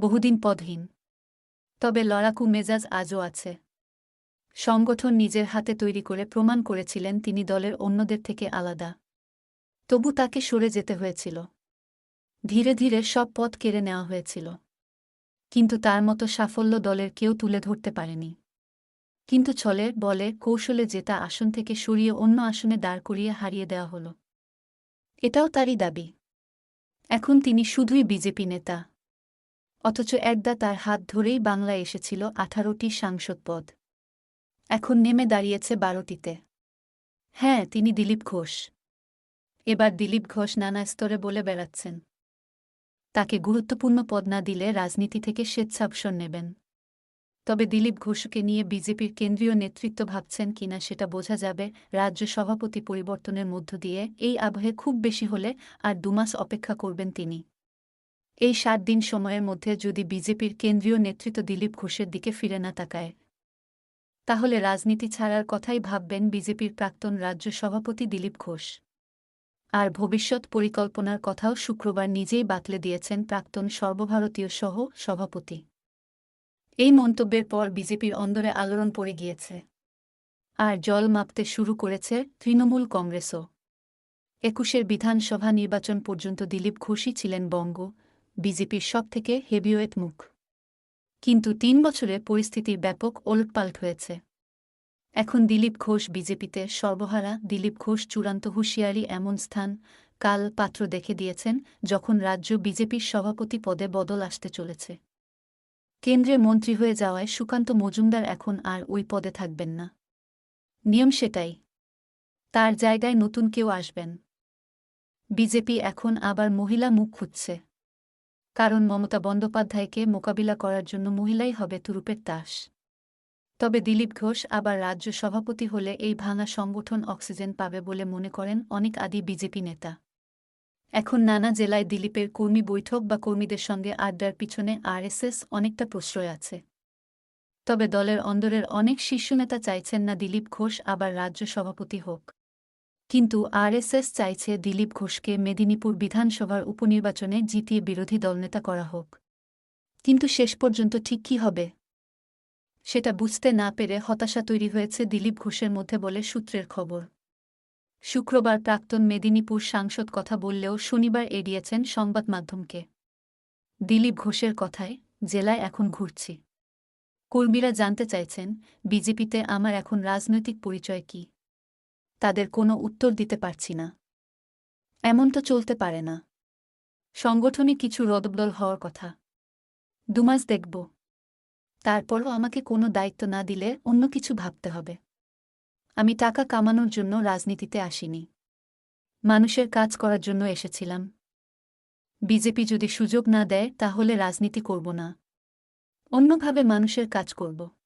বহুদিন পদহীন। তবে লড়াকু মেজাজ আজও আছে। সংগঠন নিজের হাতে তৈরি করে প্রমাণ করেছিলেন তিনি দলের অন্যদের থেকে আলাদা। তবু তাকে সরে যেতে হয়েছিল। ধীরে ধীরে সব পথ কেড়ে নেওয়া হয়েছিল। কিন্তু তার মতো সাফল্য দলের কেউ তুলে ধরতে পারেনি। কিন্তু ছলের বলে, কৌশলে জেতা আসন থেকে সরিয়ে অন্য আসনে দাঁড় করিয়ে হারিয়ে দেওয়া হল। এটাও তারই দাবি। এখন তিনি শুধুই বিজেপি নেতা। অথচ একদা তার হাত ধরেই বাংলায় এসেছিল আঠারোটি সাংসদ পদ এখন নেমে দাঁড়িয়েছে বারোটিতে। হ্যাঁ তিনি দিলীপ ঘোষ। এবার দিলীপ ঘোষ নানা স্তরে বলে বেড়াচ্ছেন। তাকে গুরুত্বপূর্ণ পদ না দিলে রাজনীতি থেকে স্বেচ্ছাবসর নেবেন। তবে দিলীপ ঘোষকে নিয়ে বিজেপির কেন্দ্রীয় নেতৃত্ব ভাবছেন কিনা সেটা বোঝা যাবে রাজ্য সভাপতি পরিবর্তনের মধ্য দিয়ে। এই আবহে খুব বেশি হলে আর দুমাস অপেক্ষা করবেন তিনি। এই সাত দিন সময়ের মধ্যে যদি বিজেপির কেন্দ্রীয় নেতৃত্ব দিলীপ ঘোষের দিকে ফিরে না তাকায়। তাহলে রাজনীতি ছাড়ার কথাই ভাববেন বিজেপির প্রাক্তন রাজ্য সভাপতি দিলীপ ঘোষ। আর ভবিষ্যৎ পরিকল্পনার কথাও শুক্রবার নিজেই বাতলে দিয়েছেন প্রাক্তন সর্বভারতীয় সহ সভাপতি। এই মন্তব্যের পর বিজেপির অন্দরে আলোড়ন পড়ে গিয়েছে। আর জল মাপতে শুরু করেছে তৃণমূল কংগ্রেসও। একুশের বিধানসভা নির্বাচন পর্যন্ত দিলীপ ঘোষই ছিলেন বঙ্গ বিজেপির সবথেকে হেভিওয়েট মুখ। কিন্তু তিন বছরে পরিস্থিতির ব্যাপক ওলটপাল্ট হয়েছে। এখন দিলীপ ঘোষ বিজেপিতে সর্বহারা, দিলীপ ঘোষ চূড়ান্ত হুঁশিয়ারি এমন স্থান, কাল পাত্র দেখে দিয়েছেন যখন রাজ্য বিজেপির সভাপতি পদে বদল আসতে চলেছে। কেন্দ্রে মন্ত্রী হয়ে যাওয়ায় সুকান্ত মজুমদার এখন আর ওই পদে থাকবেন না। নিয়ম সেটাই। তার জায়গায় নতুন কেউ আসবেন। বিজেপি এখন আবার মহিলা মুখ খুঁজছে। কারণ মমতা বন্দ্যোপাধ্যায়কে মোকাবিলা করার জন্য মহিলাই হবে তুরুপের তাস তবে দিলীপ ঘোষ আবার রাজ্য সভাপতি হলে এই ভাঙা সংগঠন অক্সিজেন পাবে বলে মনে করেন অনেক আদি বিজেপি নেতা। এখন নানা জেলায় দিলীপের কর্মী বৈঠক বা কর্মীদের সঙ্গে আড্ডার পিছনে আরএসএস অনেকটা প্রশ্রয় আছে। তবে দলের অন্দরের অনেক শীর্ষ নেতা চাইছেন না দিলীপ ঘোষ আবার রাজ্য সভাপতি হোক। কিন্তু আরএসএস চাইছে দিলীপ ঘোষকে মেদিনীপুর বিধানসভার উপনির্বাচনে জিতিয়ে বিরোধী দলনেতা করা হোক। কিন্তু শেষ পর্যন্ত ঠিক কী হবে? সেটা বুঝতে না পেরে হতাশা তৈরি হয়েছে দিলীপ ঘোষের মধ্যে বলে সূত্রের খবর। শুক্রবার প্রাক্তন মেদিনীপুর সাংসদ কথা বললেও শনিবার এড়িয়েছেন সংবাদ মাধ্যমকে। দিলীপ ঘোষের কথায়, জেলায় এখন ঘুরছি। কর্মীরা জানতে চাইছেন, বিজেপিতে আমার এখন রাজনৈতিক পরিচয় কি? তাদের কোনো উত্তর দিতে পারছি না। এমন তো চলতে পারে না। সংগঠনে কিছু রদবদল হওয়ার কথা। দুমাস দেখব। তারপরও আমাকে কোনো দায়িত্ব না দিলে অন্য কিছু ভাবতে হবে। আমি টাকা কামানোর জন্য রাজনীতিতে আসিনি। মানুষের কাজ করার জন্য এসেছিলাম। বিজেপি যদি সুযোগ না দেয় তাহলে রাজনীতি করব না। অন্যভাবে মানুষের কাজ করব।